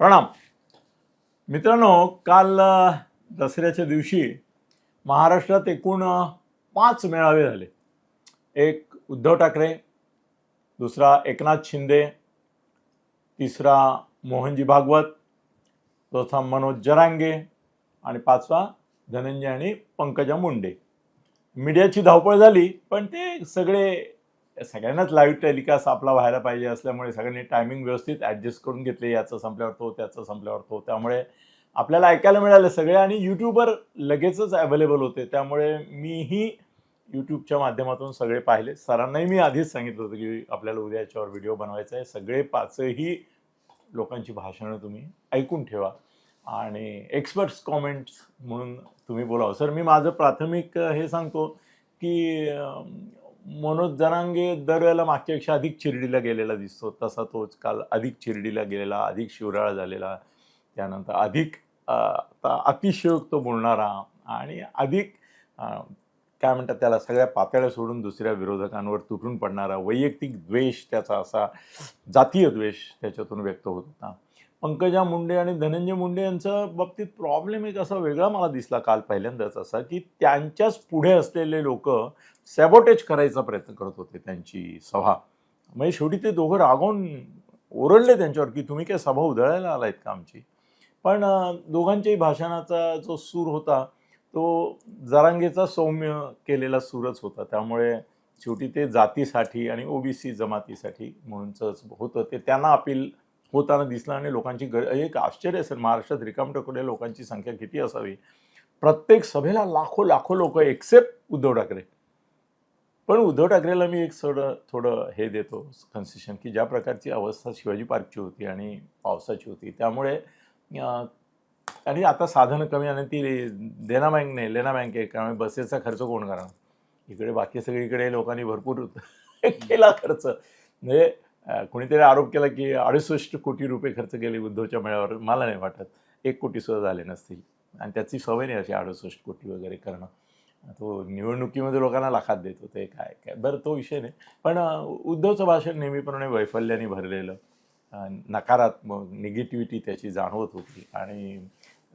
प्रणाम. मित्रांनो काल दसऱ्याच्या दिवशी महाराष्ट्रात एकूण पाच मेळावे झाले. एक उद्धव ठाकरे दुसरा एकनाथ शिंदे तिसरा मोहनजी भागवत चौथा मनोज जरांगे आणि पाचवा धनंजय आणि पंकजा मुंडे. मीडियाची धावपळ झाली पण ते सगळे सगळ्यांनाच लाईव्ह टेलिकास्ट आपला व्हायला पाहिजे असल्यामुळे सगळ्यांनी टायमिंग व्यवस्थित ॲडजस्ट करून घेतले. याचं संपल्यावर तो त्याचं संपल्यावर तो. त्यामुळे आपल्याला ऐकायला मिळालं सगळे आणि यूट्यूबवर लगेचच अवेलेबल होते. त्यामुळे मीही यूट्यूबच्या माध्यमातून सगळे पाहिले. सरांनाही मी आधीच सांगितलं होतं की आपल्याला उद्या याच्यावर व्हिडिओ बनवायचा आहे. सगळे पाचही लोकांची भाषणं तुम्ही ऐकून ठेवा. आणि एक्सपर्ट्स कॉमेंट्स म्हणून तुम्ही बोलावं. सर मी माझं प्राथमिक हे सांगतो की मनोज जरांगे दरवेळेला मागच्यापेक्षा अधिक चिरडीला गेलेला दिसतो. तसा तोच काल अधिक चिरडीला गेलेला अधिक शिवराळ झालेला. त्यानंतर अधिक अतिशयोक्त बोलणारा आणि अधिक काय म्हणतात त्याला सगळ्या पातळ्या सोडून दुसऱ्या विरोधकांवर तुटून पडणारा वैयक्तिक द्वेष त्याचा असा जातीय द्वेष त्याच्यातून व्यक्त होत होता. पंकजा मुंडे आणि धनंजय मुंडे यांचं बाबतीत प्रॉब्लेम एक असा वेगळा मला दिसला काल पहिल्यांदाच असा की त्यांच्याच पुढे असलेले लोक सॅबोटेज करायचा प्रयत्न करत होते त्यांची सभा. म्हणजे शेवटी ते दोघं रागवून ओरडले त्यांच्यावर की तुम्ही काय सभा उधळायला आलायत का आमची? पण दोघांच्याही भाषणाचा जो सूर होता तो जरांगेचा सौम्य केलेला सूरच होता. त्यामुळे शेवटी ते जातीसाठी आणि ओबीसी जमातीसाठी म्हणूनच होतं. ते त्यांना अपील होताना दिसला आणि लोकांची ग एक आश्चर्य असेल महाराष्ट्रात रिकामटकडे लोकांची संख्या किती असावी? प्रत्येक सभेला लाखो लाखो लोक एक्सेप्ट उद्धव ठाकरे. पण उद्धव ठाकरेला मी एक थोडं थोडं हे देतो कन्सेशन की ज्या प्रकारची अवस्था शिवाजी पार्कची होती आणि पावसाची होती त्यामुळे आणि आता साधनं कमी आणि ती देना बँक नाही लेना बँक आहे त्यामुळे बसेसचा खर्च कोण करणार? इकडे बाकी सगळीकडे लोकांनी भरपूर केला खर्च. म्हणजे कोणीतरी आरोप केला की अडुसष्ट कोटी रुपये खर्च केले उद्धवच्या मेळावर. मला नाही वाटत. एक कोटी सुद्धा झाले नसतील. आणि त्याची सवय नाही अशी अडुसष्ट कोटी वगैरे करणं. तो निवडणुकीमध्ये लोकांना लाखात देत होते. काय काय? बरं तो विषय नाही. पण उद्धवचं भाषण नेहमीप्रमाणे वैफल्याने भरलेलं. नकारात्मक निगेटिव्हिटी त्याची जाणवत होती. आणि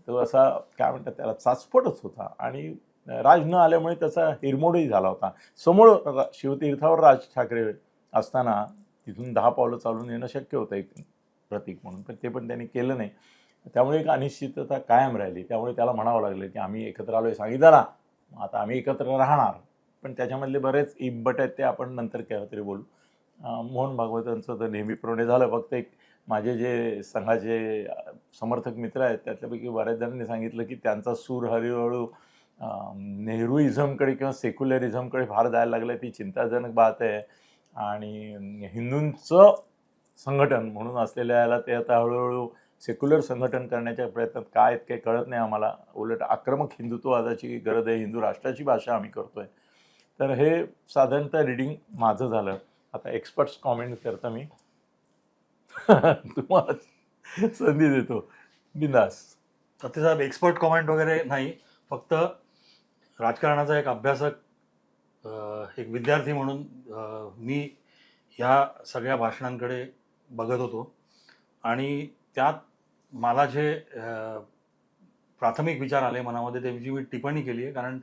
तो असा काय म्हणतात त्याला चाचपटच होता. आणि राज न आल्यामुळे त्याचा हिरमोडही झाला होता. समोर शिवतीर्थावर राज ठाकरे असताना तिथून दहा पावलं चालून येणं शक्य होतं एक प्रतीक म्हणून पण ते पण त्यांनी केलं नाही. त्यामुळे एक अनिश्चितता कायम राहिली. त्यामुळे त्याला म्हणावं लागलं की आम्ही एकत्र आलो सांगितलं ना आता आम्ही एकत्र राहणार. पण त्याच्यामधले बरेच इब्बट आहेत ते आपण नंतर केव्हा तरी बोलू. मोहन भागवतांचं तर नेहमीप्रमाणे झालं. फक्त एक माझे जे संघाचे समर्थक मित्र आहेत त्यातल्यापैकी बऱ्याच जणांनी सांगितलं की त्यांचा सूर हळूहळू नेहरूइझमकडे किंवा सेक्युलरिझमकडे फार जायला लागलं ती चिंताजनक बात आहे. आणि हिंदूंचं संघटन म्हणून असलेल्या याला ते आता हळूहळू सेक्युलर संघटन करण्याच्या प्रयत्नात काय आहेत काही कळत नाही आम्हाला. उलट आक्रमक हिंदुत्ववादाची गरज आहे. हिंदू राष्ट्राची भाषा आम्ही करतोय. तर हे साधारणतः रिडिंग माझं झालं. आता एक्सपर्ट्स कॉमेंट करता मी. तुम्हाला संधी देतो. बिंदास. सत्यसाहेब एक्सपर्ट कॉमेंट वगैरे नाही. फक्त राजकारणाचा एक अभ्यासक एक विद्यार्थी म्हणून मी ह्या सगळ्या भाषणांकडे बघत होतो. आणि त्यात मला जे प्राथमिक विचार आले मनामध्ये त्याची मी टिप्पणी केली आहे. कारण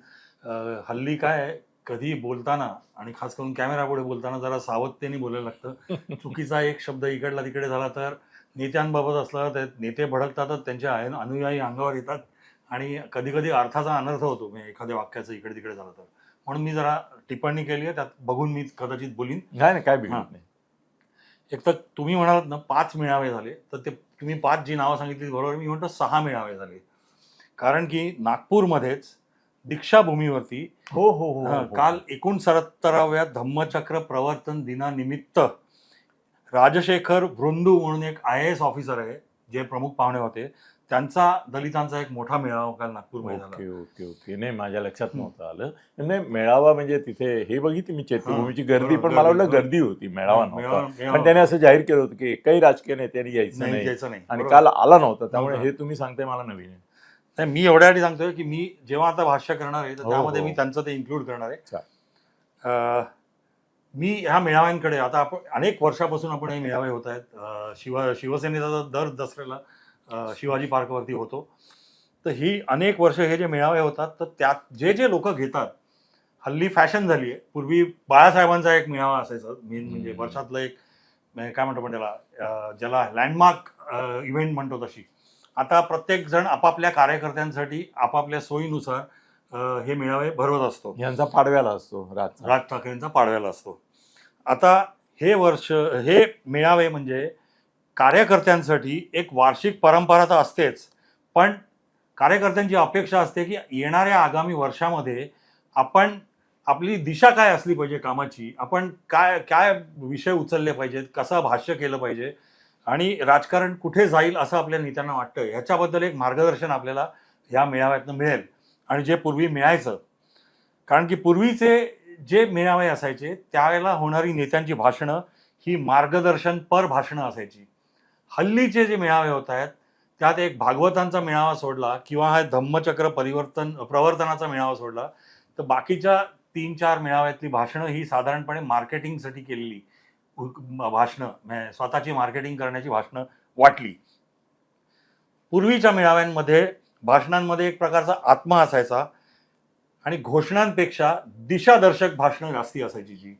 हल्ली काय कधी बोलताना आणि खास करून कॅमेरापुढे बोलताना जरा सावधतेने बोलायला लागतं. चुकीचा एक शब्द इकडला तिकडे झाला तर नेत्यांबाबत असला तर नेते भडकतातच त्यांचे अनुयायी अंगावर येतात. आणि कधी कधी अर्थाचा अनर्थ होतो. म्हणजे एखाद्या वाक्याचं इकडे तिकडे झालं तर. म्हणून मी जरा टिप्पणी केली आहे त्यात बघून मी कदाचित बोलीन. नाही नाही काय हां. बिघडत नाही एक तर तुम्ही म्हणालात ना पाच मेळावे झाले तर ते तुम्ही पाच जी नावं सांगितली बरोबर मी म्हणतो सहा मेळावे झाले. कारण की नागपूरमध्येच दीक्षाभूमीवरती हो हो हो, हा, हो काल एकोणसत्तराव्या धम्मचक्र प्रवर्तन दिनानिमित्त राजशेखर भृंदू म्हणून एक आय एस ऑफिसर आहे जे प्रमुख पाहुणे होते त्यांचा दलितांचा एक मोठा मेळावा काल नागपूरमध्ये झाला ओके ओके ओके नाही माझ्या लक्षात नव्हतं आलं नाही मेळावा म्हणजे तिथे हे बघितली मी चैत्यभूमीची गर्दी पण मला वाटलं गर्दी, होती मेळावा नव्हता मेळावा- पण. त्याने असं जाहीर केलं होतं की एकही राजकीय नेत्यांनी यायचं नाही, नाही द्यायचं नाही आणि बरोबर. काल आला नव्हता त्यामुळे. हे तुम्ही सांगताय मला नवीन आहे नाही मी एवढ्यासाठी सांगतोय की मी जेव्हा आता भाष्य करणार आहे तर हो, त्यामध्ये हो. मी त्यांचं ते इन्क्लूड करणार आहे. अं, मी ह्या मेळाव्यांकडे आता आपण अनेक वर्षापासून आपण हे मेळावे होत आहेत अं, शिव शिवसेनेचा तर दर दसऱ्याला शिवाजी पार्कवरती होतो. तर ही अनेक वर्ष हे जे मेळावे होतात तर त्यात जे जे लोक घेतात हल्ली फॅशन झाली आहे. पूर्वी बाळासाहेबांचा एक मेळावा असायचा मेन म्हणजे. वर्षातलं एक म्हणजे काय म्हणतो आपण त्याला ज्याला लँडमार्क इव्हेंट म्हणतो तशी. आता प्रत्येक जण आपापल्या कार्यकर्त्यांसाठी आपापल्या सोयीनुसार हे मेळावे भरवत असतो. यांचा पाडव्याला असतो रातचा राज ठाकरेंचा पाडव्याला असतो. आता हे वर्ष हे मेळावे म्हणजे कार्यकर्त्यांसाठी एक वार्षिक परंपरा तर असतेच पण कार्यकर्त्यांची अपेक्षा असते की येणाऱ्या आगामी वर्षामध्ये आपण आपली दिशा काय असली पाहिजे कामाची आपण काय काय विषय उचलले पाहिजेत कसं भाष्य केलं पाहिजे आणि राजकारण कुठे जाईल असं आपल्या नेत्यांना वाटतं ह्याच्याबद्दल एक मार्गदर्शन आपल्याला ह्या मेळाव्यातनं मिळेल आणि जे पूर्वी मिळायचं. कारण की पूर्वीचे जे मेळावे असायचे त्यावेळेला होणारी नेत्यांची भाषणं ही मार्गदर्शनपर भाषणं असायची. हल्लीचे जे मेळावे होत आहेत त्यात एक भागवतांचा मेळावा सोडला किंवा हा धम्मचक्र परिवर्तन प्रवर्तनाचा मेळावा सोडला. तर बाकीच्या तीन चार मेळाव्यातली भाषणं ही साधारणपणे मार्केटिंगसाठी केलेली भाषणं स्वतःची मार्केटिंग करण्याची भाषणं वाटली. पूर्वीच्या मेळाव्यांमध्ये भाषणांमध्ये एक प्रकारचा आत्मा असायचा आणि घोषणांपेक्षा दिशादर्शक भाषणं जास्ती असायची जी.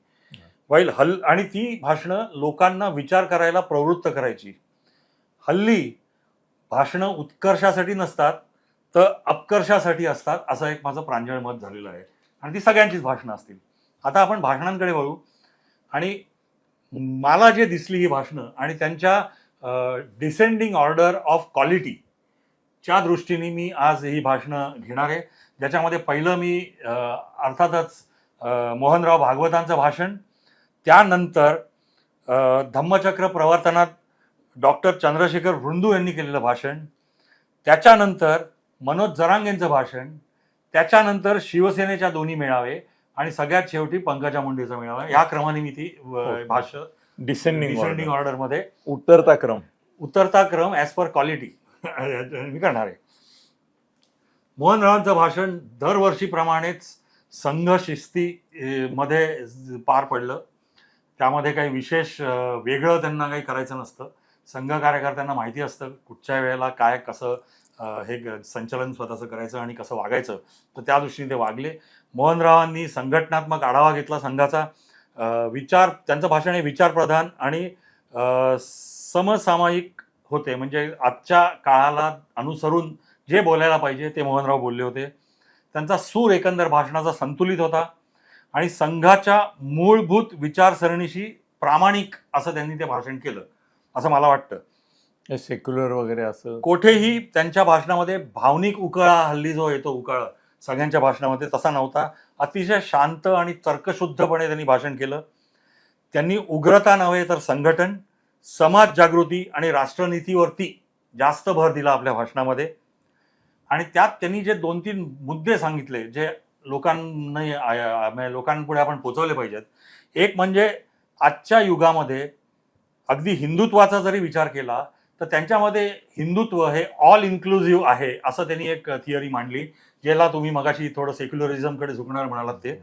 वाईल हल आणि ती भाषणं लोकांना विचार करायला प्रवृत्त करायची. हल्ली भाषणं उत्कर्षासाठी नसतात तर अपकर्षासाठी असतात असं एक माझं प्रांजळ मत झालेलं आहे. आणि ती सगळ्यांचीच भाषणं असतील. आता आपण भाषणांकडे वळू. आणि मला जे दिसली ही भाषणं आणि त्यांच्या डिसेंडिंग ऑर्डर ऑफ क्वालिटी च्या दृष्टीने मी आज ही भाषणं घेणार आहे. ज्याच्यामध्ये पहिलं मी अर्थातच मोहनराव भागवतांचं भाषण त्यानंतर धम्मचक्र प्रवर्तनात डॉक्टर चंद्रशेखर वृंदू यांनी केलेलं भाषण त्याच्यानंतर मनोज जरांगेंचं भाषण त्याच्यानंतर शिवसेनेच्या दोन्ही मेळावे आणि सगळ्यात शेवटी पंकजा मुंडेचा मेळावा. या क्रमाने मी ती. भाष्य डिसेंडिंग डिसेंडिंग ऑर्डरमध्ये उतरता क्रम. उतरता क्रम ॲज पर क्वालिटी मी करणार आहे. मोहनरावांचं भाषण दरवर्षीप्रमाणेच संघ शिस्ती मध्ये पार पडलं. त्यामध्ये काही विशेष वेगळं त्यांना काही करायचं नसतं. संघ कार्यकर्त्यांना माहिती असतं कुठच्या वेळेला काय कसं हे ग- संचलन स्वतःचं करायचं आणि कसं वागायचं. तर त्या दृष्टीने ते वागले. मोहनरावांनी संघटनात्मक आढावा घेतला संघाचा. विचार त्यांचं भाषण हे विचारप्रधान आणि समसामायिक होते. म्हणजे आजच्या काळाला अनुसरून जे बोलायला पाहिजे ते मोहनराव बोलले होते. त्यांचा सूर एकंदर भाषणाचा संतुलित होता आणि संघाच्या मूलभूत विचारसरणीशी प्रामाणिक असं त्यांनी ते भाषण केलं. असं मला वाटतं. सेक्युलर वगैरे असं. कोठेही त्यांच्या भाषणामध्ये भावनिक उकळा हल्ली जो येतो उकळा सगळ्यांच्या भाषणामध्ये तसा नव्हता. अतिशय शांत आणि तर्कशुद्धपणे त्यांनी भाषण केलं. त्यांनी उग्रता नव्हे तर संघटन समाज जागृती आणि राष्ट्रनीतीवरती जास्त भर दिला आपल्या भाषणामध्ये. आणि त्यात त्यांनी जे दोन तीन मुद्दे सांगितले जे लोकांना म्हणजे लोकांपुढे आपण पोचवले पाहिजेत. एक म्हणजे आजच्या युगामध्ये अगदी हिंदुत्वाचा जरी विचार केला तर त्यांच्यामध्ये हिंदुत्व हे ऑल इन्क्लुझिव्ह आहे असं त्यांनी एक थिअरी मांडली ज्याला तुम्ही मगाशी थोडं सेक्युलरिझमकडे झुकणार म्हणालात ते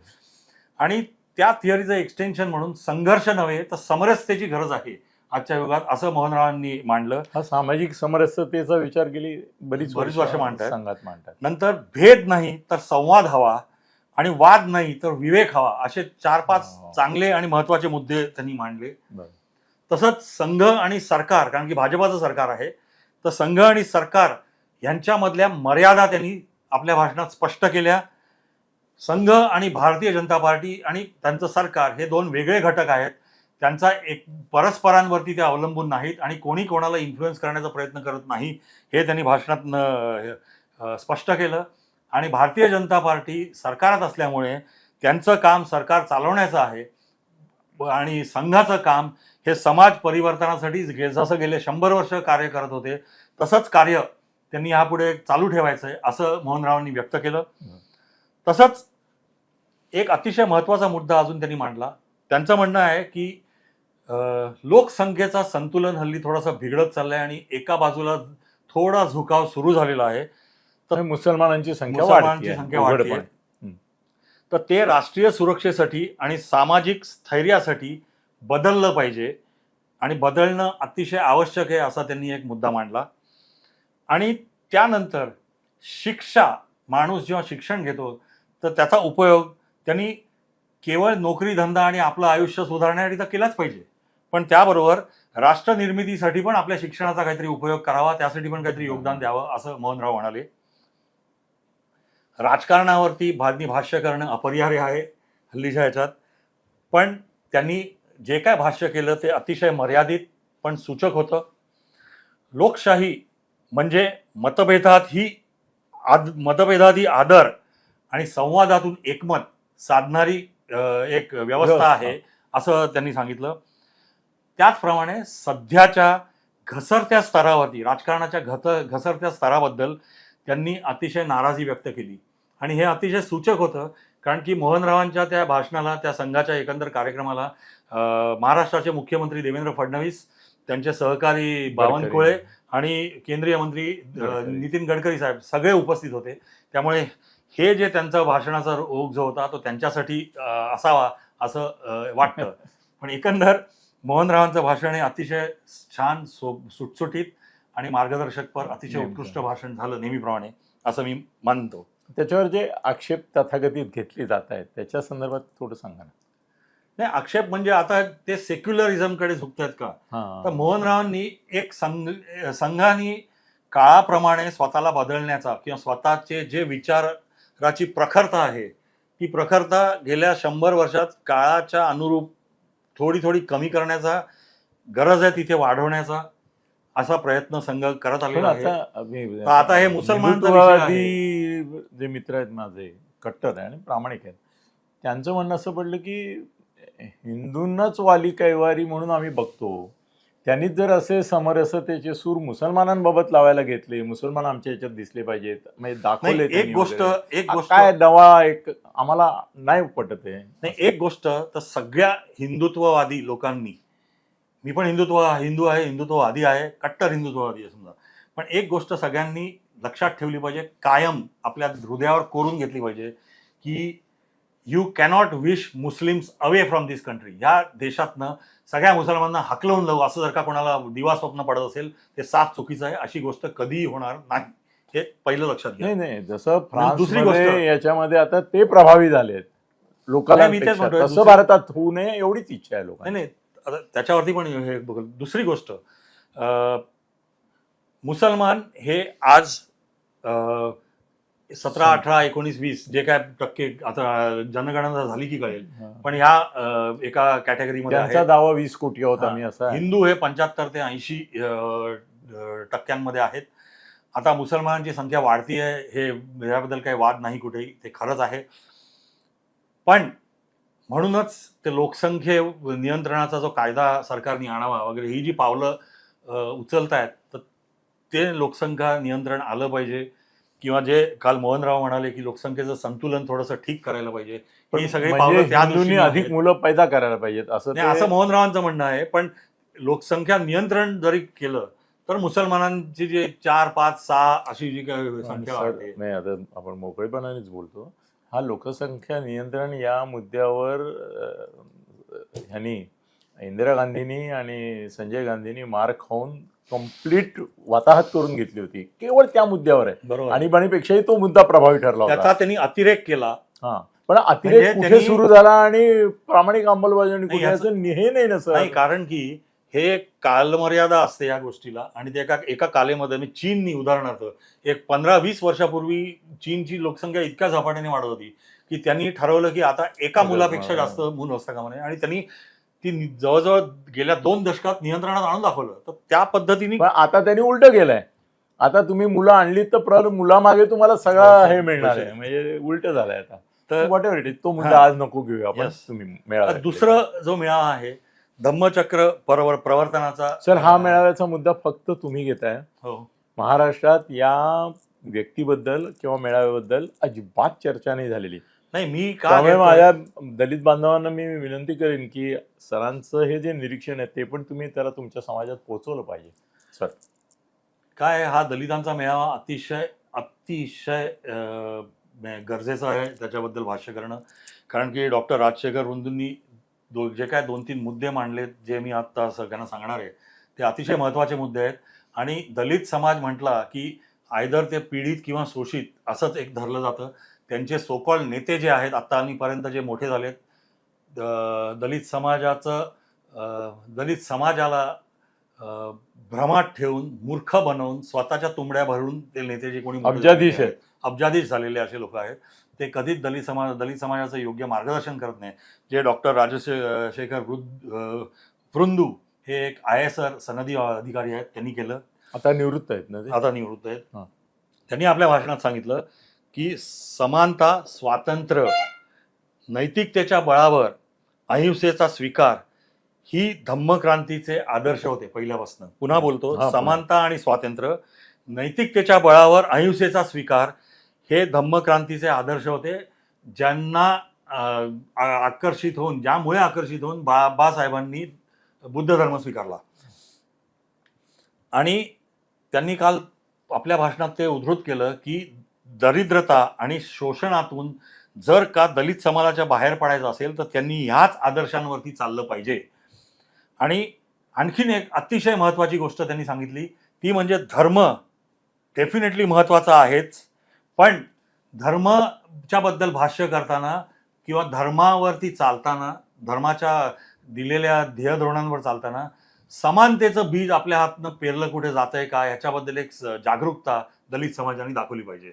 आणि त्या थिअरीचं एक्सटेन्शन म्हणून संघर्ष नव्हे तर समरसतेची गरज आहे आजच्या युगात असं मोहनरावांनी मांडलं हा सामाजिक समरसतेचा विचार केली बरीच बरीच वर्ष मांडतायत. संघात मांडतात नंतर भेद नाही तर संवाद हवा आणि वाद नाही तर विवेक हवा असे चार पाच हो. चांगले आणि महत्त्वाचे मुद्दे त्यांनी मांडले. तसंच संघ आणि सरकार कारण की भाजपाचं सरकार आहे तर संघ आणि सरकार यांच्यामधल्या मर्यादा त्यांनी आपल्या भाषणात स्पष्ट केल्या. संघ आणि भारतीय जनता पार्टी आणि त्यांचं सरकार हे दोन वेगळे घटक आहेत. त्यांचा एक परस्परांवरती ते अवलंबून नाहीत आणि कोणी कोणाला इन्फ्लुएन्स करण्याचा प्रयत्न करत नाही हे त्यांनी भाषणात स्पष्ट केलं. आणि भारतीय जनता पार्टी सरकारात असल्यामुळे त्यांचं काम सरकार चालवण्याचं आहे. आणि संघाचं काम हे समाज परिवर्तनासाठी जसं गेले शंभर वर्ष कार्य करत होते तसंच कार्य त्यांनी यापुढे चालू ठेवायचं आहे असं मोहनरावांनी व्यक्त केलं. तसंच एक अतिशय महत्त्वाचा मुद्दा अजून त्यांनी मांडला. त्यांचं म्हणणं आहे की लोकसंख्येचा संतुलन हल्ली थोडासा बिघडत चाललाय आणि एका बाजूला थोडा झुकाव सुरू झालेला आहे. तर मुसलमानांची संख्या मुसलमानांची संख्या वाढते तर ते राष्ट्रीय सुरक्षेसाठी आणि सामाजिक स्थैर्यासाठी बदललं पाहिजे. आणि बदलणं अतिशय आवश्यक आहे असा त्यांनी एक मुद्दा मांडला. आणि त्यानंतर शिक्षा माणूस जेव्हा शिक्षण घेतो तर त्याचा उपयोग त्यांनी केवळ नोकरी धंदा आणि आपलं आयुष्य सुधारण्यासाठी तर केलाच पाहिजे. पण त्याबरोबर राष्ट्र निर्मितीसाठी पण आपल्या शिक्षणाचा काहीतरी उपयोग करावा त्यासाठी पण काहीतरी योगदान द्यावं असं मोहनराव म्हणाले. राजकारणावरती भादनी भाष्य करणं अपरिहार्य आहे हल्लीच्या ह्याच्यात. पण त्यांनी जे काय भाष्य केलं ते अतिशय मर्यादित पण सूचक होतं. लोकशाही म्हणजे मतभेदात ही आद मतभेदादी आदर आणि संवादातून एकमत साधणारी एक व्यवस्था. आहे असं त्यांनी सांगितलं. त्याचप्रमाणे सध्याच्या घसरत्या स्तरावरती राजकारणाच्या घत घसरत्या स्तराबद्दल त्यांनी अतिशय नाराजी व्यक्त केली. आणि हे अतिशय सूचक होतं कारण की मोहनरावांच्या त्या भाषणाला त्या संघाच्या एकंदर कार्यक्रमाला महाराष्ट्राचे मुख्यमंत्री देवेंद्र फडणवीस त्यांचे सहकारी बावनकुळे आणि केंद्रीय मंत्री. नितीन गडकरी साहेब सगळे उपस्थित होते. त्यामुळे हे जे त्यांचा भाषणाचा ओघ जो होता तो त्यांच्यासाठी असावा असं वाटतं. पण एकंदर मोहनरावांचं भाषण हे अतिशय छान सो सुटसुटीत आणि मार्गदर्शकपर अतिशय. उत्कृष्ट भाषण झालं नेहमीप्रमाणे असं मी मानतो त्याच्यावर जे आक्षेप तथागतीत घेतले जात आहेत त्याच्या संदर्भात थोडं सांगा ना. नाही आक्षेप म्हणजे आता ते सेक्युलरिझमकडे झुकतात का. तर मोहनरावांनी एक संघ संघाने काळाप्रमाणे स्वतःला बदलण्याचा किंवा स्वतःचे जे विचाराची प्रखरता आहे ती प्रखरता गेल्या शंभर वर्षात काळाच्या अनुरूप थोडी थोडी कमी करण्याचा गरज आहे तिथे वाढवण्याचा असा प्रयत्न संघ करत आलेला आहे. आता हे हिंदुत्ववादी जे मित्र आहेत माझे कट्टर आहे आणि प्रामाणिक आहेत त्यांचं म्हणणं असं पडलं की हिंदूंनाच वाली कैवारी म्हणून आम्ही बघतो. त्यांनीच जर असे समरसतेचे सूर मुसलमानांबाबत लावायला घेतले मुसलमान आमच्या याच्यात दिसले पाहिजेत म्हणजे दाखवले एक गोष्ट. एक गोष्ट काय नवा एक आम्हाला नाही पटत आहे नाही एक गोष्ट तर सगळ्या हिंदुत्ववादी लोकांनी मी पण हिंदुत्व हिंदू आहे हिंदुत्ववादी आहे कट्टर हिंदुत्ववादी आहे समजा. पण एक गोष्ट सगळ्यांनी लक्षात ठेवली पाहिजे कायम आपल्या हृदयावर कोरून घेतली पाहिजे की you cannot wish Muslims away from this country ह्या देशातनं सगळ्या मुसलमानांना हकलवून लावू असं जर का कोणाला दिवा स्वप्न पडत असेल ते साफ चुकीचं आहे. अशी गोष्ट कधीही होणार नाही. हे पहिलं लक्षात घ्या. नाही नाही. जसं फ्रान्स दुसरी गोष्ट- याच्यामध्ये आता ते प्रभावी झालेत. लोकांना मी तेच म्हणतोय, तसं दुसरी- भारतात होऊ नये एवढीच इच्छा आहे नाही लोकांना नाही. आता त्याच्यावरती पण हे बघ दुसरी गोष्ट मुसलमान हे आज सतरा अठरा एकोणीस वीस जे काय टक्के आता जनगणना झाली की कळेल. पण ह्या अं, एका कॅटेगरीमध्ये त्यांचा आहे दावा वीस कोटी होता हा. मी असा आहे. हिंदू हे पंच्याहत्तर ते ऐंशी टक्क्यांमध्ये आहेत आता मुसलमानांची संख्या वाढती आहे हे याबद्दल काही वाद नाही कुठेही ते खरंच आहे पण म्हणूनच ते लोकसंख्ये नियंत्रणाचा जो कायदा सरकारने आणावा वगैरे ही जी पावलं उचलत आहेत तर ते लोकसंख्या नियंत्रण आलं पाहिजे किंवा जे काल मोहनराव म्हणाले की लोकसंख्येचं संतुलन थोडंसं ठीक करायला पाहिजे. ही सगळी म्हणजे पावलं त्या दृष्टीने अधिक. मुलं पैदा करायला पाहिजेत असं नाही असं मोहनरावांचं म्हणणं आहे पण लोकसंख्या नियंत्रण जरी केलं तर मुसलमानांची जे चार पाच सहा अशी जी काही संख्या वाढते. नाही आता आपण मोकळेपणानेच बोलतो. हा लोकसंख्या नियंत्रण या मुद्द्यावर ह्यांनी इंदिरा गांधींनी आणि संजय गांधींनी मार खाऊन कंप्लीट वाताहत करून घेतली होती. केवळ त्या मुद्द्यावर आहे. बरोबर. आणीबाणीपेक्षाही तो मुद्दा प्रभावी ठरला त्याचा त्यांनी अतिरेक केला. हा. पण अतिरेक म्हणजे कुठे सुरू झाला आणि प्रामाणिक अंमलबजावणी कुठे नाही ना सर? नाही कारण की हे कालमर्यादा असते या गोष्टीला. आणि ते एका एका कालेमध्ये म्हणजे चीननी उदाहरणार्थ एक पंधरा वीस वर्षापूर्वी चीनची लोकसंख्या इतक्या झपाट्याने वाढत होती की त्यांनी ठरवलं की आता एका. मुलापेक्षा जास्त मूल असता कामा नये आणि त्यांनी ती जवळजवळ गेल्या दोन दशकात नियंत्रणात आणून दाखवलं. तर त्या पद्धतीने पण आता त्यांनी उलट केलंय. आता तुम्ही मुलं आणलीत तर प्र मुलामागे तुम्हाला सगळा हे मिळणार आहे. म्हणजे उलट झालंय आता. तर वॉट एव्हर इट तो मुद्दा. आज नको घेऊया आपण. तुम्ही मेळावा दुसरं जो मेळावा आहे धम्मचक्र परवर प्रवर्तनाचा सर हा मेळाव्याचा मुद्दा फक्त तुम्ही घेताय. हो. महाराष्ट्रात या व्यक्तीबद्दल किंवा मेळाव्याबद्दल अजिबात चर्चा नाही झालेली. नाही मी का त्यामुळे घेतोय? माझ्या दलित बांधवांना मी विनंती करेन की सरांचं हे जे निरीक्षण आहे ते पण तुम्ही त्याला तुमच्या समाजात पोहोचवलं पाहिजे सर. काय हा दलितांचा मेळावा अतिशय अतिशय गरजेचा आहे. त्याच्याबद्दल भाष्य करणं. कारण की डॉक्टर राजशेखर रुंदूंनी दो जे काय दोन तीन मुद्दे मांडलेत जे मी आता सगळ्यांना सांगणार आहे ते अतिशय महत्त्वाचे मुद्दे आहेत. आणि दलित समाज म्हटला की आयदर ते पीडित किंवा शोषित असंच एक धरलं जातं. त्यांचे सोकॉल नेते जे आहेत आत्तापर्यंत जे मोठे झालेत दलित समाजाचं दलित समाजाला भ्रमात ठेवून मूर्ख बनवून स्वतःच्या तुंबड्या भरून ते नेते जे कोणी अब्जाधीश झालेले आहेत. अब्जाधीश झालेले असे लोक आहेत. ते कधीच दलित समाज दलित समाजाचं योग्य मार्गदर्शन करत नाही. जे डॉक्टर राजशेखर वृद्ध अं, वृंदू हे एक आय एस आर सनदी अधिकारी आहेत त्यांनी केलं. आता निवृत्त आहेत ना आता निवृत्त आहेत. त्यांनी आपल्या भाषणात सांगितलं की समानता स्वातंत्र्य नैतिकतेच्या बळावर अहिंसेचा स्वीकार ही धम्मक्रांतीचे आदर्श होते पहिल्यापासून. पुन्हा बोलतो. समानता आणि स्वातंत्र्य नैतिकतेच्या बळावर अहिंसेचा स्वीकार हे धम्मक्रांतीचे आदर्श होते ज्यांना आकर्षित होऊन ज्यामुळे आकर्षित होऊन बाबासाहेबांनी बुद्ध धर्म स्वीकारला. आणि त्यांनी काल आपल्या भाषणात ते उद्धृत केलं की दरिद्रता आणि शोषणातून जर का दलित समाजाच्या बाहेर पडायचं असेल तर त्यांनी ह्याच आदर्शांवरती चाललं पाहिजे. आणि आणखीन एक अतिशय महत्त्वाची गोष्ट त्यांनी सांगितली ती म्हणजे धर्म डेफिनेटली महत्त्वाचा आहेच. पण धर्मच्याबद्दल भाष्य करताना किंवा धर्मावरती चालताना धर्माच्या दिलेल्या ध्येय धोरणांवर चालताना समानतेचं बीज आपल्या हातनं पेरलं कुठे जात आहे का ह्याच्याबद्दल एक जागरूकता दलित समाजाने दाखवली पाहिजे.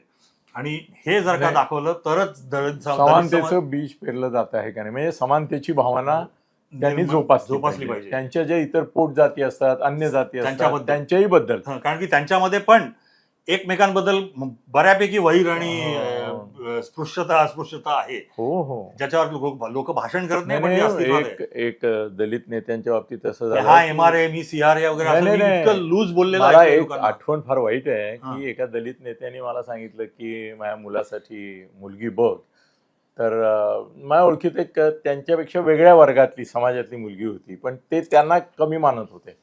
आणि हे जर का. दाखवलं तरच दलित समानतेचं बीज पेरलं जात आहे का नाही म्हणजे समानतेची भावना त्यांनी जोपासली जोपासली पाहिजे त्यांच्या ज्या इतर पोट जाती असतात अन्य जाती असतात. त्यांच्याही बद्दल कारण की त्यांच्यामध्ये पण एकमेकांबद्दल बऱ्यापैकी वैर आणि हो. स्पृश्यता अस्पृश्यता आहे हो हो ज्याच्यावर लोक भाषण करत नाही नाही, पण ते नाही, अस्तित्वात एक आहे. एक दलित नेत्यांच्या बाबतीत असं झालं हा की एम आर ए मी सी आर ए वगैरे नाही, असं नाही, मी नाही. इतकं लूज बोललेलं मला आहे एक लोकांना. आठवण फार वाईट आहे हा. की एका दलित नेत्याने मला सांगितलं की माझ्या मुलासाठी मुलगी बघ तर अं, माझ्या ओळखीत एक त्यांच्यापेक्षा वेगळ्या वर्गातली समाजातली मुलगी होती पण ते त्यांना कमी मानत होते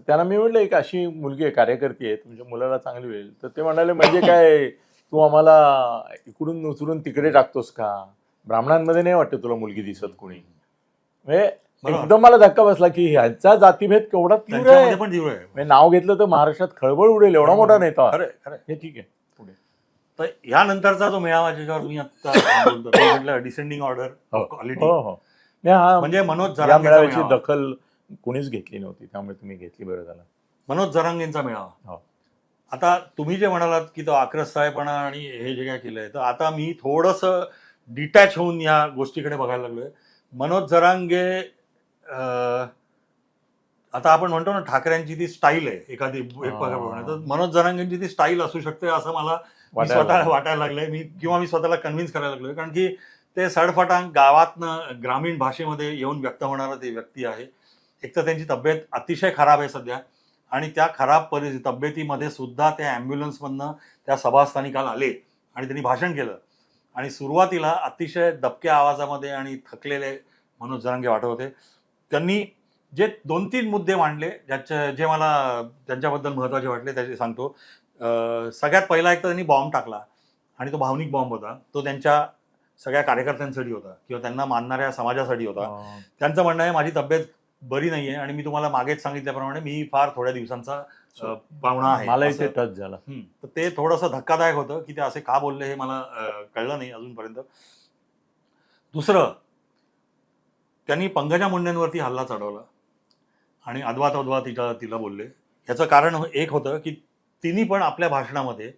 तर त्यांना मी म्हटलं एक अशी मुलगी आहे कार्यकर्ती आहे तुमच्या मुलाला चांगली होईल. तर ते म्हणाले म्हणजे काय तू आम्हाला इकडून उचलून तिकडे टाकतोस का? ब्राह्मणांमध्ये नाही वाटतं तुला मुलगी दिसत कोणी. म्हणजे. एकदम मला धक्का बसला की ह्यांचा जातीभेद केवढा तीव्र आहे. म्हणजे नाव घेतलं तर महाराष्ट्रात खळबळ उडेल एवढा मोठा नेता. खरं. हे ठीक आहे. पुढे. तर यानंतरचा जो मेळावा ज्याच्यावर मी आता डिसेंडिंग ऑर्डर क्वालिटी हो. हो नाही, हा म्हणजे मनोज जरांगेचा मेळाव्याची मेळावा. दखल कोणीच घेतली नव्हती त्यामुळे तुम्ही घेतली बरं झालं. मनोज जरांगेंचा मेळावा. हो. आता तुम्ही जे म्हणालात की तो आक्रस्तायपणा आणि हे जे काय केलंय तर आता मी थोडस डिटॅच होऊन या गोष्टीकडे बघायला लागलोय. मनोज जरांगे आता आपण म्हणतो ना ठाकरेंची ती स्टाईल आहे एखादी तर मनोज जरांगेंची ती स्टाईल असू शकते असं मला स्वतः. वाटायला लागलंय. मी किंवा मी स्वतःला कन्व्हिन्स करायला लागलोय. कारण की ते सडफटांग गावातनं ग्रामीण भाषेमध्ये येऊन व्यक्त होणारं ते व्यक्ती आहे. एक तर त्यांची तब्येत अतिशय खराब आहे सध्या आणि त्या खराब परिस्थिती तब्येतीमध्ये सुद्धा त्या ॲम्ब्युलन्समधनं त्या सभास्थानी काल आले आणि त्यांनी भाषण केलं. आणि सुरुवातीला अतिशय दबक्या आवाजामध्ये आणि थकलेले मनोज जरांगे वाटत होते. त्यांनी जे दोन तीन मुद्दे मांडले ज्याच्या जे मला त्यांच्याबद्दल महत्त्वाचे वाटले त्याचे सांगतो. सगळ्यात पहिला एक तर त्यांनी बॉम्ब टाकला आणि तो भावनिक बॉम्ब होता. तो त्यांच्या सगळ्या कार्यकर्त्यांसाठी होता किंवा त्यांना मानणाऱ्या समाजासाठी होता. त्यांचं म्हणणं आहे माझी तब्येत बरी नाहीये आणि मी तुम्हाला मागेच सांगितल्याप्रमाणे मी फार थोड्या दिवसांचा पाहुणा आहे. असं- ते टच झालं. तर ते थोडंसं धक्कादायक होतं की ते असे का बोलले हे मला कळलं नाही अजूनपर्यंत. दुसरं त्यांनी पंकजा मुंडेंवरती हल्ला चढवला आणि अद्वा तद्वा तिला तिला बोलले. ह्याचं कारण एक होतं की तिने पण आपल्या भाषणामध्ये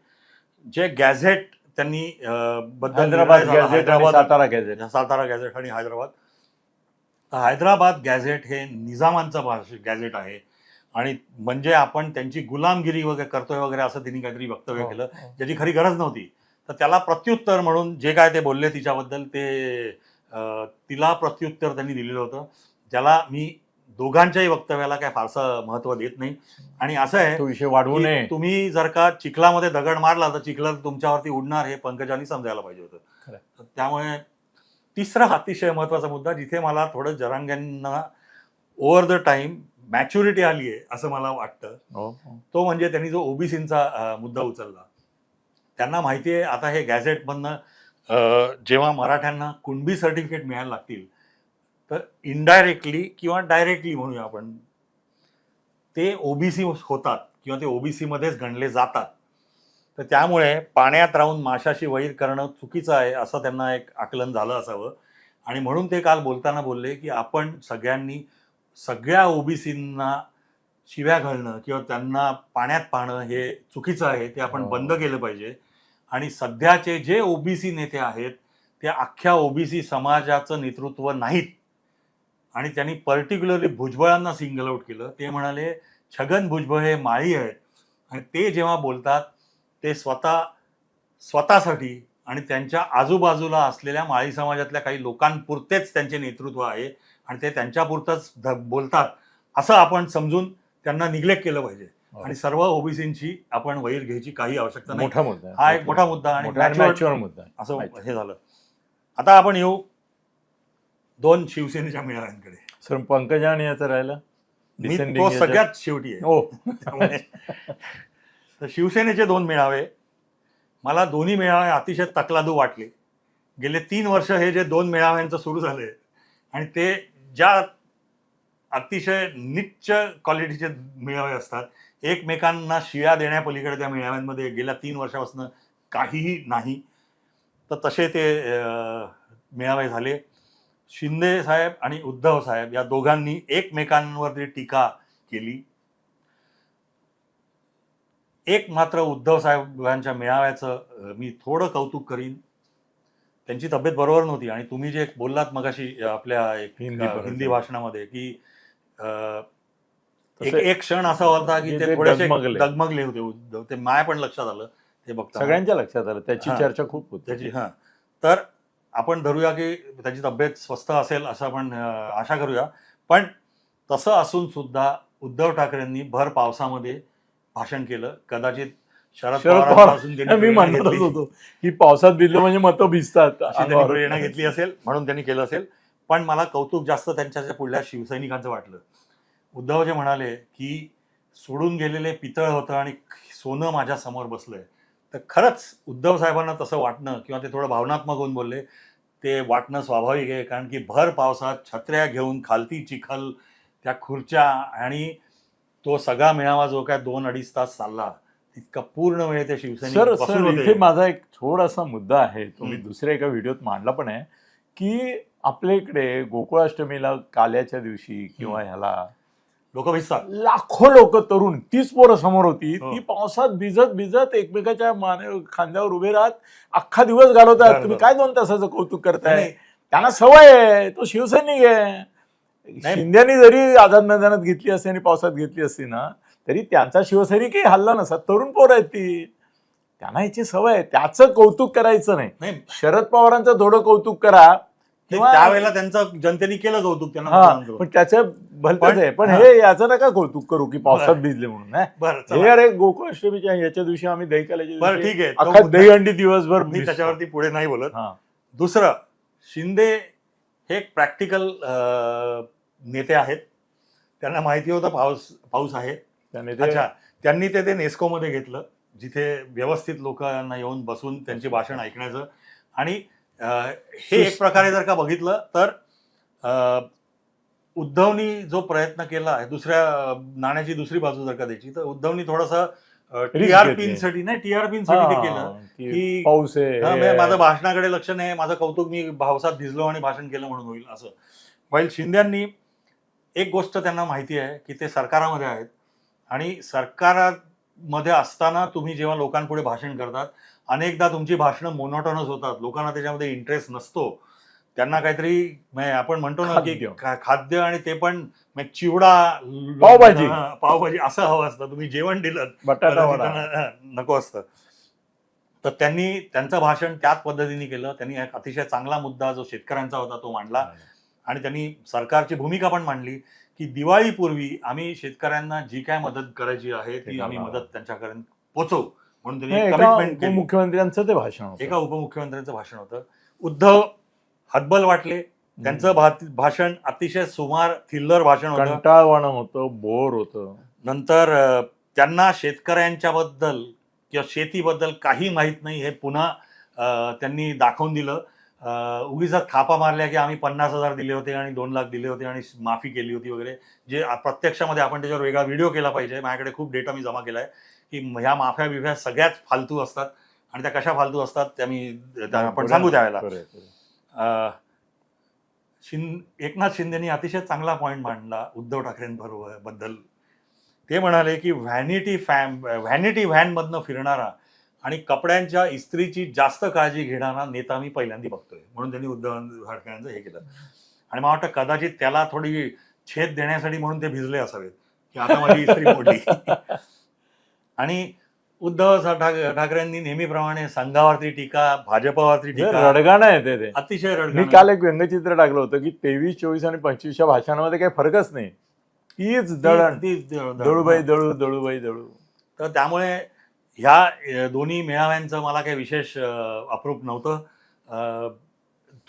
जे गॅझेट त्यांनी बद्दल Hyderabad gazette Satara gazette. Satara gazette आणि हैदराबाद तर हैदराबाद गॅझेट हे निजामांचं भाष गॅझेट आहे. आणि म्हणजे आपण त्यांची गुलामगिरी वगैरे करतोय वगैरे असं त्यांनी काहीतरी वक्तव्य हो, केलं हो. ज्याची खरी गरज नव्हती. तर त्याला प्रत्युत्तर म्हणून जे काय ते बोलले तिच्याबद्दल ते तिला प्रत्युत्तर त्यांनी दिलेलं होतं. ज्याला मी दोघांच्याही वक्तव्याला काय फारसं महत्त्व देत नाही. आणि असं आहे तो विषय वाढवू नये. तुम्ही जर का चिखलामध्ये दगड मारला तर चिखल तुमच्यावरती उडणार हे पंकजांनी समजायला पाहिजे होतं. त्यामुळे तिसरा अतिशय महत्त्वाचा मुद्दा जिथे मला थोडं जरांग्यांना ओव्हर द टाइम मॅच्युरिटी आली आहे असं मला वाटतं. हो. तो म्हणजे त्यांनी जो ओबीसीचा मुद्दा उचलला. त्यांना माहिती आहे आता हे गॅझेटमधनं जेव्हा मराठ्यांना कुणबी सर्टिफिकेट मिळायला लागतील तर इनडायरेक्टली किंवा डायरेक्टली म्हणूया आपण ते ओबीसी होतात किंवा ते ओबीसी मध्येच गणले जातात. तर त्यामुळे पाण्यात राहून माशाशी वैर करणं चुकीचं आहे असं त्यांना एक आकलन झालं असावं. आणि म्हणून ते काल बोलताना बोलले की आपण सगळ्यांनी सगळ्या ओबीसींना शिव्या घालणं किंवा त्यांना पाण्यात पाहणं हे चुकीचं आहे ते आपण हो. बंद केलं पाहिजे. आणि सध्याचे जे ओबीसी नेते आहेत ते अख्ख्या ओबीसी समाजाचं नेतृत्व नाहीत. आणि त्यांनी पर्टिक्युलरली भुजबळांना सिंगल आउट केलं. ते म्हणाले छगन भुजबळ हे माळी आहेत. आणि ते जेव्हा बोलतात ते स्वतः स्वतःसाठी आणि त्यांच्या आजूबाजूला असलेल्या माळी समाजातल्या काही लोकांपुरतेच त्यांचे नेतृत्व आहे आणि ते त्यांच्यापुरतंच बोलतात असं आपण समजून त्यांना निग्लेक्ट केलं पाहिजे. आणि सर्व ओबीसींची आपण वैर घ्यायची काही आवश्यकता नाही. मोठा मुद्दा. हा एक मोठा मुद्दा आणि मुद्दा. असं. हे झालं. आता आपण येऊ दोन शिवसेनेच्या मेळाव्यांकडे. सर पंकजा आणि याचं राहिलं? मी तो सगळ्यात शेवटी आहे. हो. तर शिवसेनेचे दोन मेळावे. मला दोन्ही मेळावे अतिशय तकलादू वाटले. गेले तीन वर्ष हे जे दोन मेळाव्यांचं सुरू झाले आणि ते ज्या अतिशय निच्च क्वालिटीचे मेळावे असतात एकमेकांना शिया देण्यापलीकडे त्या मेळाव्यांमध्ये गेल्या तीन वर्षापासून काहीही नाही. तर तसे ते मेळावे झाले. शिंदे साहेब आणि उद्धव साहेब या दोघांनी एकमेकांवरती टीका केली एक मात्र उद्धव साहेबांच्या मेळाव्याचं मी थोडं कौतुक करीन. त्यांची तब्येत बरोबर नव्हती आणि तुम्ही जे बोललात मगाशी आपल्या एक हिंदी भाषणामध्ये की एक क्षण असा होता की ते थोडेसे डगमगले. होते. उद्धव ते माय पण लक्षात आलं ते बघता सगळ्यांच्या लक्षात आलं. त्याची. चर्चा खूप होती. त्याची हां. तर आपण धरूया की त्याची तब्येत स्वस्थ असेल असं आपण आशा करूया. पण तसं असून सुद्धा उद्धव ठाकरेंनी भर पावसामध्ये भाषण केलं. कदाचित शरद शरद पवारांपासून त्यांनी मी प्रेरणा म्हणतच घेतली. होतो की पावसात भिजलं म्हणजे मतं भिजतात. अशी त्यांनी अंगावर. प्रेरणा घेतली असेल म्हणून त्यांनी केलं असेल. पण मला कौतुक जास्त त्यांच्या त्या पुढल्या शिवसैनिकांचं वाटलं. उद्धव जे म्हणाले की सोडून गेलेले पितळ होतं आणि सोनं माझ्यासमोर बसलंय. तर खरंच उद्धव साहेबांना तसं वाटणं किंवा ते थोडं भावनात्मक होऊन बोलले ते वाटणं स्वाभाविक आहे. कारण की भर पावसात छत्र्या घेऊन खालती चिखल त्या खुर्च्या आणि तो सगळा मेळावा जो काय दोन अडीच तास चालला तितका पूर्ण वेळ ते शिवसैनिक सर. इथे माझा एक थोडासा मुद्दा आहे तो मी हम्म. दुसऱ्या एका व्हिडिओत मांडला पण आहे की आपल्या इकडे गोकुळाष्टमीला काल्याच्या दिवशी किंवा ह्याला लोक भिजतात लाखो लोक तरुण तीच पोरं समोर होती हो. ती पावसात भिजत भिजत एकमेकाच्या माने खांद्यावर उभे राहत अख्खा दिवस घालवतात बरोबर. तुम्ही काय दोन तासाचं कौतुक करताय नाही, त्यांना सवय आहे तो शिवसैनिक आहे. शिंद्यानी जरी आझाद मैदानात घेतली असती आणि पावसात घेतली असती ना तरी त्यांचा शिवसैनिकही हल्ला नसता. तरुण पोरं आहेत ती. त्यांना याची सवय आहे. त्याचं कौतुक करायचं नाही. नाही. शरद पवारांचं थोडं कौतुक करा. त्यावेळेला त्यांचं जनतेने केलं कौतुक त्यांना. पण त्याचं भलतच आहे. पण हा. याचं नका कौतुक करू की पावसात. भिजले म्हणून हे. अरे गोकुळाष्टमीच्या याच्या दिवशी आम्ही दही काल्याच्या बरं ठीक आहे. तो अख्खा मुद्दा- दही अंडी दिवसभर मी. त्याच्यावरती पुढे नाही बोलत. हा. दुसरं शिंदे हे एक प्रॅक्टिकल नेते आहेत. त्यांना माहिती होतं पाऊस पाऊस आहे. त्याने ते अच्छा त्यांनी ते ते नेस्कोमध्ये घेतलं जिथे व्यवस्थित लोकांना येऊन बसून त्यांची भाषण ऐकण्याचं. आणि अं, हे एक प्रकारे जर का बघितलं तर अं, उद्धवनी जो प्रयत्न केला दुसऱ्या अं, नाण्याची दुसरी बाजू जर का द्यायची तर उद्धवनी थोडंसं टीआरपी साठी नाही टीआरपी साठी केलं हा, की पाऊस आहे म्हणजे. माझं भाषणाकडे लक्ष नाही माझं कौतुक मी पावसात भिजलो आणि भाषण केलं म्हणून होईल असं. वाईल शिंद्यांनी एक गोष्ट त्यांना माहिती आहे की ते सरकारामध्ये आहेत आणि सरकारामध्ये असताना तुम्ही जेव्हा लोकांपुढे भाषण करतात अनेकदा तुमची भाषणं मोनोटॉनच होतात लोकांना त्याच्यामध्ये इंटरेस्ट नसतो. त्यांना काहीतरी म्हणजे आपण म्हणतो ना की खाद्य आणि ते पण म्हणजे चिवडा पावभाजी. हा, पावभाजी असं हवं असतं. तुम्ही जेवण दिलं बटाटा कदाचित वडा. त्यांना, नको असतं. तर त्यांनी त्यांचं भाषण त्याच पद्धतीने केलं. त्यांनी एक अतिशय चांगला मुद्दा जो शेतकऱ्यांचा होता तो मांडला. आणि त्यांनी सरकारची भूमिका पण मांडली की दिवाळीपूर्वी आम्ही शेतकऱ्यांना जी काय मदत करायची आहे ती आम्ही. मदत त्यांच्यापर्यंत पोचवू. म्हणून त्यांनी एका कमिटमेंट केली. उपमुख्यमंत्र्यांचं ते भाषण होतं. एका उपमुख्यमंत्र्यांचं भाषण होतं. उद्धव हतबल वाटले त्यांचं भाषण अतिशय सुमार थिल्लर भाषण होतं. कंटाळवाणं होतं बोर होतं. नंतर अ, त्यांना शेतकऱ्यांच्या बद्दल किंवा शेतीबद्दल काही माहीत नाही हे पुन्हा अ, त्यांनी दाखवून दिलं. उगीच थापा मारल्या की आम्ही पन्नास हजार दिले होते आणि दोन लाख दिले होते आणि माफी केली होती वगैरे. जे आ- प्रत्यक्षामध्ये आपण त्याच्यावर वेगळा व्हिडिओ केला पाहिजे. माझ्याकडे खूप डेटा मी जमा केला आहे की ह्या माफ्या बिफ्या सगळ्याच फालतू असतात आणि त्या कशा फालतू असतात त्या मी त्या आपण सांगू त्यावेळेला. अं, शिं एकनाथ शिंदेनी अतिशय चांगला पॉईंट मांडला उद्धव ठाकरेंबरोबरबद्दल ते म्हणाले की व्हॅनिटी फॅम व्हॅनिटी व्हॅनमधनं फिरणारा आणि कपड्यांच्या इस्त्रीची जास्त काळजी घेणारा नेता मी पहिल्यांदा बघतोय. म्हणून त्यांनी उद्धव ठाकरेंचं हे केलं. आणि मला वाटतं कदाचित त्याला थोडी छेद देण्यासाठी म्हणून ते भिजले असावेत की आता माझी इस्त्री मोडली. आणि उद्धव ठाकरेंनी नेहमीप्रमाणे संघावरती टीका भाजपावरती टीका. रडगाणं आहे ते अतिशय मी रडगाणं. काल एक व्यंगचित्र टाकलं होतं की तेवीस चोवीस आणि पंचवीसच्या भाषणामध्ये काही फरकच नाही. तीच दळण. ती- ती दळण. दळूबाई दळू दळूबाई दळू. तर त्यामुळे ह्या दोन्ही मेळाव्यांचं मला काही विशेष अप्रूप नव्हतं.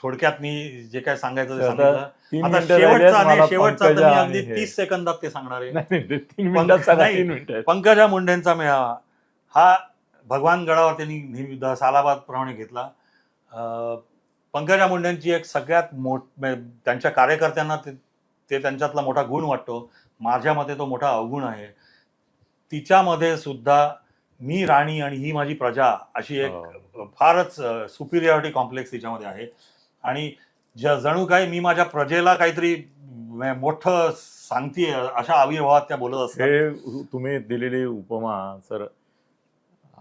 थोडक्यात मी जे काय सांगायचं शेवटचा मी अगदी. तीस सेकंदात ते सांगणार आहे. पंकजा मुंडेंचा मेळावा. हा भगवान गडावर त्यांनी नेहमी द- सालाबाद प्रमाणे घेतला पंकजा मुंडेंची एक सगळ्यात मोठ त्यांच्या कार्यकर्त्यांना ते ते त्यांच्यातला मोठा गुण वाटतो. माझ्या मते तो मोठा अवगुण आहे. तिच्यामध्ये सुद्धा मी राणी आणि ही माझी प्रजा अशी एक हो. फारच सुपिरियरिटी कॉम्प्लेक्स तिच्यामध्ये आहे. आणि ज- जणू काय मी माझ्या प्रजेला काहीतरी मोठं सांगते अशा आविर्भावात त्या बोलत असतात. हे तुम्ही दिलेली उपमा सर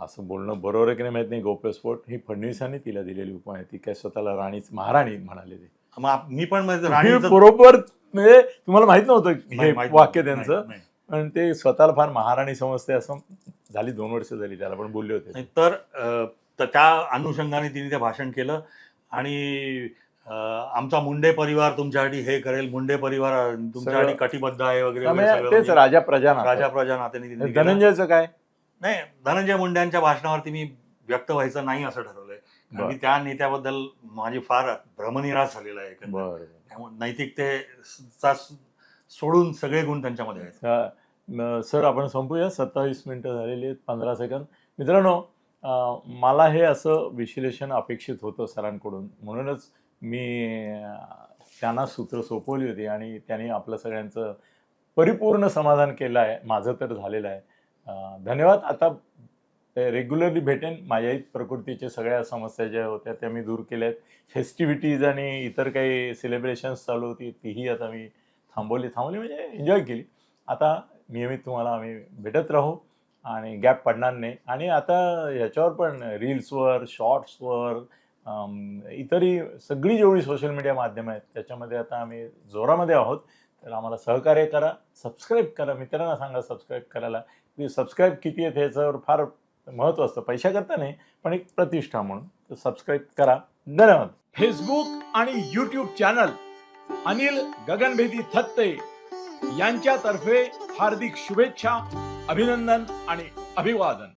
असं बोलणं बरोबर आहे की नाही माहीत नाही. गोप्यस्फोट ही फडणवीसांनी तिला दिलेली उपमा आहे ती काय स्वतःला राणीच महाराणी म्हणाले ते. मग आप- मी पण म्हणजे राणीचं बरोबर म्हणजे तुम्हाला माहीत नव्हतं नाही, हे माहीत वाक्य नाही, त्यांचं. नाही, पण ते स्वतःला फार महाराणी समजते असं झाली दोन वर्ष झाली त्याला पण बोलले होते. नाही. तर अ, तर त्या अनुषंगाने तिने ते भाषण केलं. आणि अ, आमचा मुंडे परिवार तुमच्यासाठी हे करेल मुंडे परिवार तुमच्यासाठी सगळं- कटिबद्ध आहे वगैरे त्यामुळे सगळं तेच म्हणजे राजा प्रजा नातं. राजा प्रजा नात्याने तिने केलं. धनंजयचं काय? नाही धनंजय मुंडेंच्या भाषणावरती मी व्यक्त व्हायचं नाही असं ठरवलंय. कारण. की त्या नेत्याबद्दल माझी फार भ्रमनिराश झालेला आहे त्यामुळे नैतिकतेचा सोडून सगळे गुण त्यांच्यामध्ये आहेत. सर आपण संपूया. सत्तावीस मिनिटं झालेली आहेत पंधरा सेकंद. मित्रांनो मला हे असं विश्लेषण अपेक्षित होतं सरांकडून. म्हणूनच मी त्यांना सूत्र सोपवली होती आणि त्यांनी आपलं सगळ्यांचं परिपूर्ण समाधान केलं आहे माझं तर झालेलं आहे. धन्यवाद. आता रेग्युलरली भेटेन. माझ्याही प्रकृतीच्या सगळ्या समस्या ज्या होत्या त्या मी दूर केल्या आहेत फेस्टिव्हिटीज आणि इतर काही सेलिब्रेशन्स चालू होती तीही आता मी थांबवली. थांबवली म्हणजे एन्जॉय केली. आता नियमित तुम्हाला आम्ही भेटत राहू आणि गॅप पडणार नाही. आणि आता याच्यावर पण रील्सवर शॉर्ट्सवर इतरही सगळी जेवढी सोशल मीडिया माध्यमं आहेत त्याच्यामध्ये आता आम्ही जोरामध्ये आहोत. तर आम्हाला सहकार्य करा सबस्क्राईब करा. मित्रांना सांगा सबस्क्राईब करायला. सबस्क्राईब किती आहेत ह्याच्यावर फार महत्त्व असतं. पैशाकरता नाही पण एक प्रतिष्ठा म्हणून. तर सबस्क्राईब करा. धन्यवाद. फेसबुक आणि यूट्यूब चॅनल अनिल गगनभेदी थत्ते यांच्यातर्फे हार्दिक शुभेच्छा अभिनंदन आणि अभिवादन.